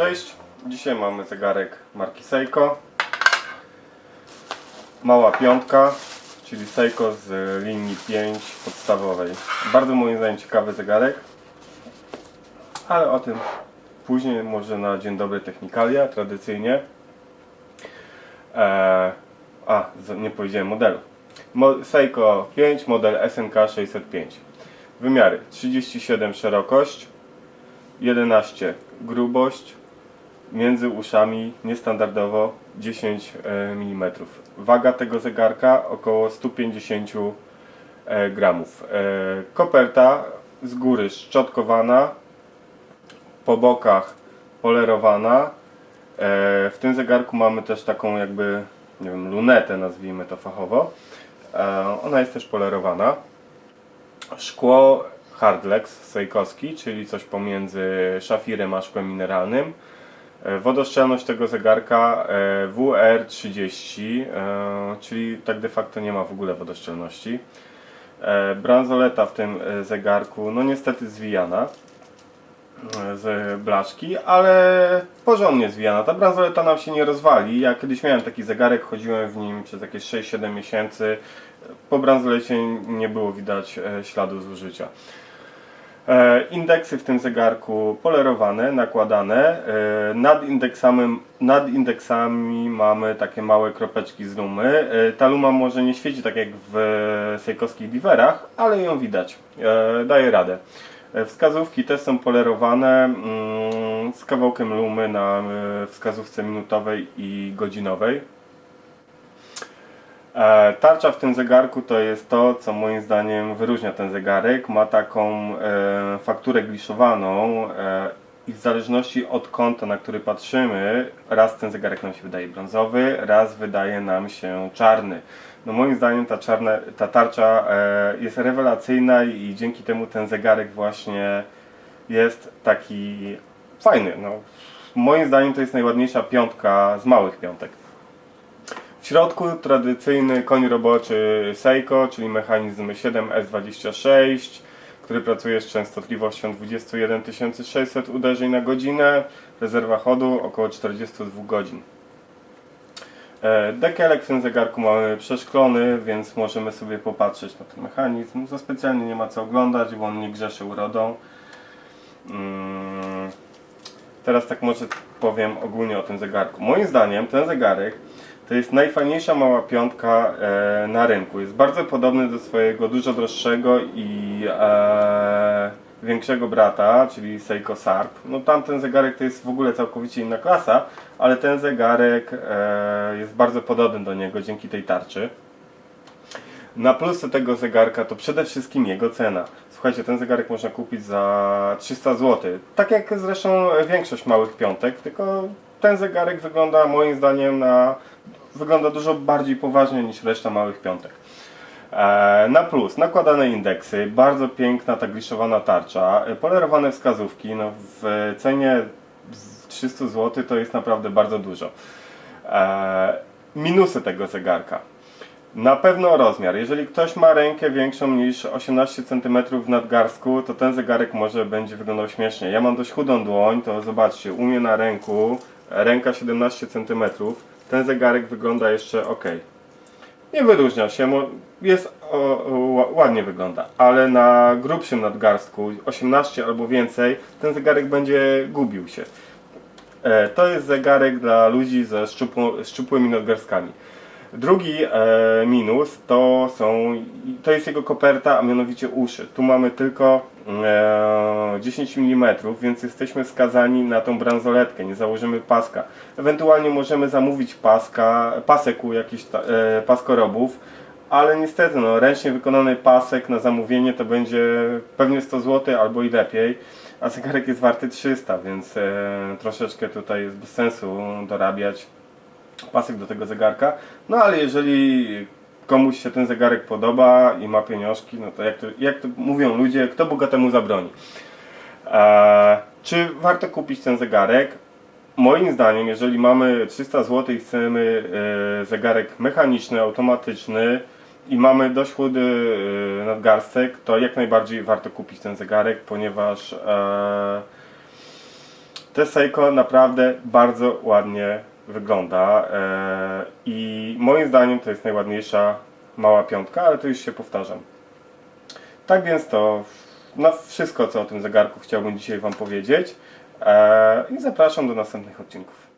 Cześć, dzisiaj mamy zegarek marki Seiko. Mała piątka, czyli Seiko z linii 5 podstawowej. Bardzo moim zdaniem ciekawy zegarek, ale o tym później, może na dzień dobry technikalia, tradycyjnie. Eee, a, nie powiedziałem modelu. Mo- Seiko 5, model SNK 605. Wymiary 37 szerokość, 11 grubość, między uszami niestandardowo 10 mm. Waga tego zegarka około 150 e, gramów. E, Koperta z góry szczotkowana, po bokach polerowana. E, W tym zegarku mamy też taką jakby, nie wiem, lunetę nazwijmy to fachowo. E, Ona jest też polerowana. Szkło Hardlex Sejkowski, czyli coś pomiędzy szafirem a szkłem mineralnym. E, Wodoszczelność tego zegarka e, WR30, e, czyli tak de facto nie ma w ogóle wodoszczelności. Bransoleta w tym zegarku, no niestety zwijana z blaszki, ale porządnie zwijana. Ta bransoleta nam się nie rozwali. Ja kiedyś miałem taki zegarek, chodziłem w nim przez jakieś 6-7 miesięcy. Po bransolecie nie było widać śladu zużycia. E, Indeksy w tym zegarku polerowane, nakładane. E, Nad indeksami, nad indeksami mamy takie małe kropeczki z lumy. E, Ta luma może nie świeci tak jak w sejkowskich diverach, ale ją widać. Daje radę. Wskazówki też są polerowane mm, z kawałkiem lumy na wskazówce minutowej i godzinowej. E, Tarcza w tym zegarku to jest to, co moim zdaniem wyróżnia ten zegarek. Ma taką e, fakturę gliszowaną e, i w zależności od kąta, na który patrzymy, raz ten zegarek nam się wydaje brązowy, raz wydaje nam się czarny. No moim zdaniem ta, czarna, ta tarcza jest rewelacyjna i dzięki temu ten zegarek właśnie jest taki fajny. No, moim zdaniem to jest najładniejsza piątka z małych piątek. Środku tradycyjny koń roboczy Seiko, czyli mechanizm 7S26, który pracuje z częstotliwością 21 600 uderzeń na godzinę, rezerwa chodu około 42 godzin. E, Dekielek w tym zegarku mamy przeszklony, więc możemy sobie popatrzeć na ten mechanizm. Za specjalnie nie ma co oglądać, bo on nie grzeszy urodą. Teraz tak może powiem ogólnie o tym zegarku. Moim zdaniem ten zegarek to jest najfajniejsza mała piątka e, na rynku. Jest bardzo podobny do swojego dużo droższego i e, większego brata, czyli Seiko Sarp. No tamten zegarek to jest w ogóle całkowicie inna klasa, ale ten zegarek e, jest bardzo podobny do niego dzięki tej tarczy. Na plusy tego zegarka to przede wszystkim jego cena. Słuchajcie, ten zegarek można kupić za 300 zł. Tak jak zresztą większość małych piątek, tylko ten zegarek wygląda moim zdaniem na wygląda dużo bardziej poważnie niż reszta małych piątek. E, Na plus, nakładane indeksy, bardzo piękna ta gliszowana tarcza, e, polerowane wskazówki, no w cenie z 300 zł to jest naprawdę bardzo dużo. E, Minusy tego zegarka. Na pewno rozmiar. Jeżeli ktoś ma rękę większą niż 18 cm w nadgarstku, to ten zegarek może będzie wyglądał śmiesznie. Ja mam dość chudą dłoń, to zobaczcie, u mnie na ręku ręka 17 cm. Ten zegarek wygląda jeszcze ok. Nie wyróżnia się, jest o, o, ła- ładnie wygląda, ale na grubszym nadgarstku, 18 albo więcej, ten zegarek będzie gubił się. E, To jest zegarek dla ludzi ze szczupłymi nadgarstkami. Drugi e, minus to są, to jest jego koperta, a mianowicie uszy. Tu mamy tylko e, 10 mm, więc jesteśmy skazani na tą bransoletkę, nie założymy paska. Ewentualnie możemy zamówić paska, pasek u jakichś ta, e, paskorobów, ale niestety no, ręcznie wykonany pasek na zamówienie to będzie pewnie 100 zł albo i lepiej, a zegarek jest warty 300, więc e, troszeczkę tutaj jest bez sensu dorabiać pasek do tego zegarka. No ale jeżeli komuś się ten zegarek podoba i ma pieniążki, no to jak to, jak to mówią ludzie, kto bogatemu zabroni. Eee, czy warto kupić ten zegarek? Moim zdaniem, jeżeli mamy 300 zł i chcemy e, zegarek mechaniczny, automatyczny i mamy dość chudy e, nadgarstek, to jak najbardziej warto kupić ten zegarek, ponieważ e, To Seiko naprawdę bardzo ładnie wygląda e, i moim zdaniem to jest najładniejsza mała piątka, ale to już się powtarzam. Tak więc to no, wszystko, co o tym zegarku chciałbym dzisiaj Wam powiedzieć e, i zapraszam do następnych odcinków.